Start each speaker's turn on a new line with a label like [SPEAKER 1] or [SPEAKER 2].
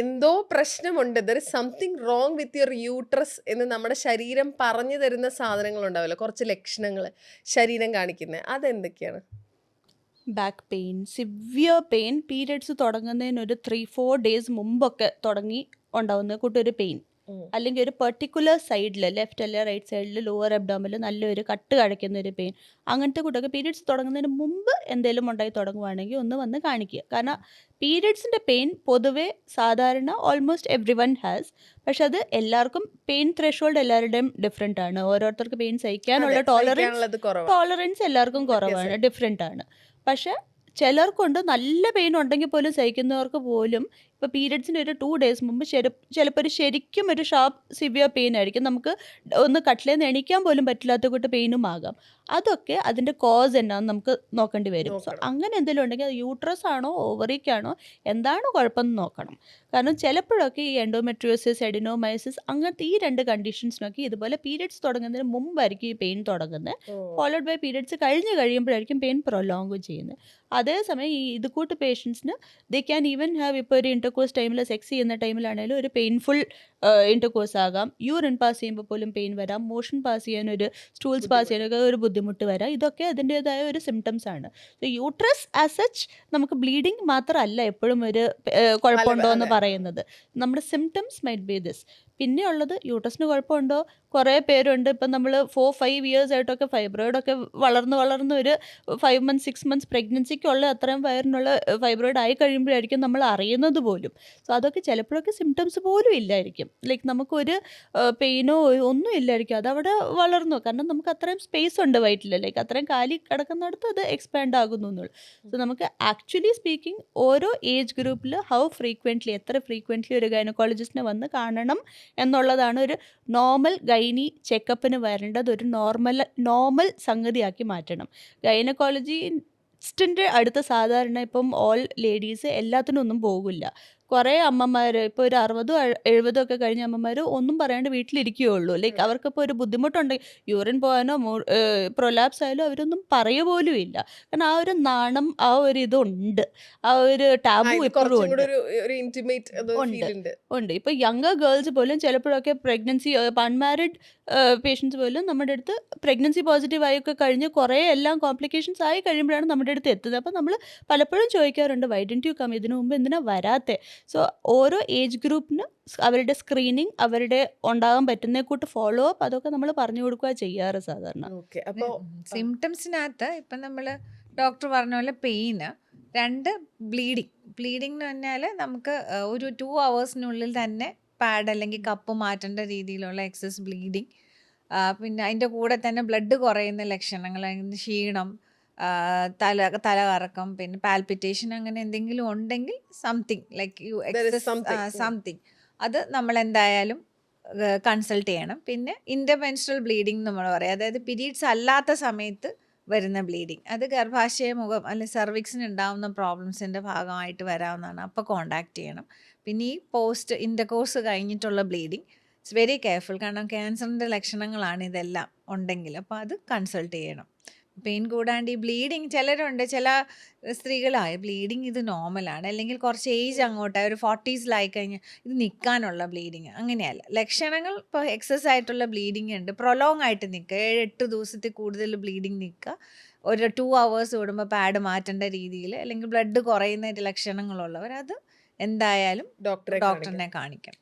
[SPEAKER 1] എന്തോ പ്രശ്നമുണ്ട്. There is something wrong with your uterus എന്ന് നമ്മുടെ ശരീരം പറഞ്ഞു തരുന്ന സാധനങ്ങൾ ഉണ്ടാവില്ല കുറച്ച് ലക്ഷണങ്ങൾ ശരീരം കാണിക്കുന്നത് അതെന്തൊക്കെയാണ്?
[SPEAKER 2] Back pain severe pain periods തുടങ്ങുന്നതിന് ഒരു ത്രീ ഫോർ ഡേയ്സ് മുമ്പൊക്കെ തുടങ്ങി ഉണ്ടാവുന്ന കൂട്ടൊരു പെയിൻ. അല്ലെങ്കിൽ ഒരു പെർട്ടിക്കുലർ സൈഡിൽ ലെഫ്റ്റ് അല്ലെ റൈറ്റ് സൈഡിൽ ലോവർ അബ്ഡോമിൽ നല്ലൊരു കട്ട് കഴിക്കുന്ന ഒരു പെയിൻ അങ്ങനത്തെ കൂട്ടൊക്കെ പീരിയഡ്സ് തുടങ്ങുന്നതിന് മുമ്പ് എന്തെങ്കിലും ഉണ്ടായി തുടങ്ങുവാണെങ്കിൽ ഒന്ന് വന്ന് കാണിക്കുക. കാരണം പീരിയഡ്സിന്റെ പെയിൻ പൊതുവേ സാധാരണ ഓൾമോസ്റ്റ് എവ്രി വൺ ഹാസ് പക്ഷെ അത് എല്ലാവർക്കും പെയിൻ ത്രഷോൾഡ് എല്ലാവരുടെയും ഡിഫറെന്റ് ആണ്. ഓരോരുത്തർക്ക് പെയിൻ സഹിക്കാനുള്ള ടോളറൻസ് ടോളറൻസ് എല്ലാവർക്കും കുറവാണ് ഡിഫറെന്റ് ആണ്. പക്ഷേ ചിലർക്കുണ്ട് നല്ല പെയിൻ ഉണ്ടെങ്കിൽ പോലും സഹിക്കുന്നവർക്ക് പോലും ഇപ്പോൾ പീരിയഡ്സിന്റെ ഒരു ടു ഡേയ്സ് മുമ്പ് ശരി ചിലപ്പോൾ ഒരു ശരിക്കും ഒരു ഷാർപ്പ് സിവിയർ പെയിൻ ആയിരിക്കും. നമുക്ക് ഒന്ന് കട്ടിലേന്ന് എണീക്കാൻ പോലും പറ്റില്ലാത്ത കൂട്ട് പെയിനും ആകാം. അതൊക്കെ അതിന്റെ കോസ് എന്നാന്ന് നമുക്ക് നോക്കേണ്ടി വരും. സോ. അങ്ങനെ എന്തെങ്കിലും ഉണ്ടെങ്കിൽ അത് യൂട്രസ് ആണോ ഓവറിക്കാണോ എന്താണ് കുഴപ്പമെന്ന് നോക്കണം. കാരണം ചിലപ്പോഴൊക്കെ ഈ എൻഡോമെട്രിയോസിസ് എഡിനോമൈസിസ് അങ്ങനത്തെ ഈ രണ്ട് കണ്ടീഷൻസിനൊക്കെ ഇതുപോലെ പീരിയഡ്സ് തുടങ്ങുന്നതിന് മുമ്പായിരിക്കും ഈ പെയിൻ തുടങ്ങുന്നത്. ഫോളോഡ് ബൈ പീരിയഡ്സ് കഴിഞ്ഞ് കഴിയുമ്പോഴായിരിക്കും പെയിൻ പ്രൊലോങ് ചെയ്യുന്നത്. അതേസമയം ഈ ഇത് കൂട്ട് പേഷ്യൻസിന് ദേ ക്യാൻ ഈവൻ ഹാവ് ഇപ്പോൾ ഒരു ഇന്റർകോഴ്സ് ടൈമിൽ സെക്സ് ചെയ്യുന്ന ടൈമിലാണെങ്കിലും ഒരു പെയിൻഫുൾ ഇന്റർകോഴ്സ് ആകാം. യൂറിൻ പാസ് ചെയ്യുമ്പോൾ പോലും പെയിൻ വരാം. മോഷൻ പാസ് ചെയ്യാൻ ഒരു സ്റ്റൂൾസ് പാസ് ചെയ്യാനൊക്കെ ഒരു ബുദ്ധിമുട്ട് വരാം. ഇതൊക്കെ അതിന്റേതായ ഒരു സിംറ്റംസ് ആണ്. സോ യൂട്രസ് ആസ് സച്ച് നമുക്ക് ബ്ലീഡിങ് മാത്രമല്ല എപ്പോഴും ഒരു കുഴപ്പമുണ്ടോ എന്ന്. പറയുന്നത്. നമ്മുടെ സിംറ്റംസ് മൈറ്റ് ബി ദിസ് പിന്നെ ഉള്ളത് യൂട്ടസിന് കുഴപ്പമുണ്ടോ? കുറേ പേരുണ്ട്. ഇപ്പം നമ്മൾ ഫോർ ഫൈവ് ഇയേഴ്സ് ആയിട്ടൊക്കെ ഫൈബ്രോയിഡൊക്കെ വളർന്ന് വളർന്ന് ഒരു ഫൈവ് മന്ത്സ് സിക്സ് മന്ത്സ് പ്രഗ്നൻസിക്കുള്ള അത്രയും വയറിനുള്ള ഫൈബ്രോയിഡ് ആയി കഴിയുമ്പോഴായിരിക്കും നമ്മൾ അറിയുന്നത് പോലും. സോ അതൊക്കെ ചിലപ്പോഴൊക്കെ സിംറ്റംസ് പോലും ഇല്ലായിരിക്കും. ലൈക്ക് നമുക്കൊരു പെയിനോ ഒന്നും ഇല്ലായിരിക്കും. അതവിടെ വളർന്നു. കാരണം നമുക്ക് അത്രയും സ്പേസ് ഉണ്ട് വയറ്റിൽ ലൈക്ക് അത്രയും കാലി കിടക്കുന്നിടത്ത് അത് എക്സ്പാൻഡ് ആകുന്നു എന്നുള്ളൂ. സോ നമുക്ക് ആക്ച്വലി സ്പീക്കിംഗ് ഓരോ ഏജ് ഗ്രൂപ്പിൽ ഹൗ ഫ്രീക്വന്റ്ലി എത്ര ഫ്രീക്വന്റ്ലി ഒരു ഗൈനക്കോളജിസ്റ്റിനെ വന്ന് കാണണം എന്നുള്ളതാണ് ഒരു നോർമൽ ഗൈനി ചെക്കപ്പിന് വരേണ്ടത് ഒരു നോർമൽ നോർമൽ സംഗതിയാക്കി മാറ്റണം. ഗൈനക്കോളജി സ്റ്റിന്റെ അടുത്ത സാധാരണ ഇപ്പം ഓൾ ലേഡീസ് എല്ലാത്തിനും ഒന്നും പോകില്ല. കുറേ അമ്മമാർ ഇപ്പോൾ ഒരു അറുപതും എഴുപതോ ഒക്കെ കഴിഞ്ഞ അമ്മമാർ ഒന്നും പറയാണ്ട് വീട്ടിലിരിക്കുകയുള്ളൂ. ലൈക്ക് അവർക്കിപ്പോൾ ഒരു ബുദ്ധിമുട്ടുണ്ടെങ്കിൽ യൂറിൻ പോകാനോ പ്രൊലാപ്സ് ആയാലും അവരൊന്നും പറയുക പോലും ഇല്ല. കാരണം ആ ഒരു നാണം ആ ഒരു ഇതുണ്ട്. ആ ഒരു ടാബു
[SPEAKER 1] ഇപ്പോഴും
[SPEAKER 2] ഉണ്ട്. ഉണ്ട് ഇപ്പോൾ യങ്ങർ ഗേൾസ് പോലും ചിലപ്പോഴൊക്കെ പ്രഗ്നൻസി അൺമാരിഡ് പേഷ്യൻസ് പോലും നമ്മുടെ അടുത്ത് പ്രഗ്നൻസി പോസിറ്റീവ് ആയി ഒക്കെ കഴിഞ്ഞ് കുറേ എല്ലാം കോംപ്ലിക്കേഷൻസ് ആയി കഴിയുമ്പോഴാണ് നമ്മുടെ അടുത്ത് എത്തുന്നത്. അപ്പോൾ നമ്മൾ പലപ്പോഴും ചോദിക്കാറുണ്ട് വൈ ഡെന്റ് യു കം ഇതിനു മുമ്പ് എന്തിനാ വരാത്തെ? സോ ഓരോ ഏജ് ഗ്രൂപ്പിന് അവരുടെ സ്ക്രീനിങ് അവരുടെ ഉണ്ടാകാൻ പറ്റുന്ന കൂട്ട് ഫോളോ അപ്പ് അതൊക്കെ നമ്മൾ പറഞ്ഞു കൊടുക്കുക ചെയ്യാറ് സാധാരണ.
[SPEAKER 1] ഓക്കെ അപ്പോൾ
[SPEAKER 3] സിംറ്റംസിനകത്ത് ഇപ്പം നമ്മൾ ഡോക്ടർ പറഞ്ഞ പോലെ പെയിന് രണ്ട് ബ്ലീഡിങ് ബ്ലീഡിംഗ് എന്ന് പറഞ്ഞാൽ നമുക്ക് ഒരു ടു അവേഴ്സിനുള്ളിൽ തന്നെ പാഡ് അല്ലെങ്കിൽ കപ്പ് മാറ്റേണ്ട രീതിയിലുള്ള എക്സസ് ബ്ലീഡിങ് പിന്നെ അതിന്റെ കൂടെ തന്നെ ബ്ലഡ് കുറയുന്ന ലക്ഷണങ്ങൾ ക്ഷീണം തല തല കറക്കം പിന്നെ പാൽപിറ്റേഷൻ അങ്ങനെ എന്തെങ്കിലും ഉണ്ടെങ്കിൽ സംതിങ് ലൈക്ക് യു സംതിങ് അത് നമ്മൾ എന്തായാലും കൺസൾട്ട് ചെയ്യണം. പിന്നെ ഇന്റർമെൻസ്ട്രൽ ബ്ലീഡിംഗ് നമ്മൾ പറയാം. അതായത് പീരീഡ്സ് അല്ലാത്ത സമയത്ത് വരുന്ന ബ്ലീഡിങ് അത് ഗർഭാശയ മുഖം അല്ലെങ്കിൽ സെർവിക്സിന് ഉണ്ടാവുന്ന പ്രോബ്ലംസിന്റെ ഭാഗമായിട്ട് വരാവുന്നതാണ്. അപ്പോൾ കോണ്ടാക്ട് ചെയ്യണം. പിന്നെ ഈ പോസ്റ്റ് ഇന്റർകോഴ്സ് കഴിഞ്ഞിട്ടുള്ള ബ്ലീഡിങ് ഇറ്റ്സ് വെരി കെയർഫുൾ കാരണം ക്യാൻസറിന്റെ ലക്ഷണങ്ങളാണ് ഇതെല്ലാം ഉണ്ടെങ്കിൽ. അപ്പോൾ അത് കൺസൾട്ട് ചെയ്യണം. പെയിൻ കൂടാണ്ട് ഈ ബ്ലീഡിങ് ചിലരുണ്ട്. ചില സ്ത്രീകളായ ബ്ലീഡിങ് ഇത് നോർമലാണ്. അല്ലെങ്കിൽ കുറച്ച് ഏജ് അങ്ങോട്ടായി ഒരു ഫോർട്ടീസിലായി കഴിഞ്ഞാൽ ഇത് നിൽക്കാനുള്ള ബ്ലീഡിങ് അങ്ങനെയല്ല. ലക്ഷണങ്ങൾ ഇപ്പോൾ എക്സസ് ആയിട്ടുള്ള ബ്ലീഡിങ് ഉണ്ട്. പ്രൊലോങ് ആയിട്ട് നിൽക്കുക. ഏഴ് എട്ട് ദിവസത്തിൽ കൂടുതൽ ബ്ലീഡിങ് നിൽക്കുക. ഒരു ടു അവേഴ്സ് കൂടുമ്പോൾ പാഡ് മാറ്റേണ്ട രീതിയിൽ അല്ലെങ്കിൽ ബ്ലഡ് കുറയുന്ന ലക്ഷണങ്ങളുള്ളവർ അത് എന്തായാലും
[SPEAKER 1] ഡോക്ടറെ
[SPEAKER 3] ഡോക്ടറിനെ കാണിക്കണം.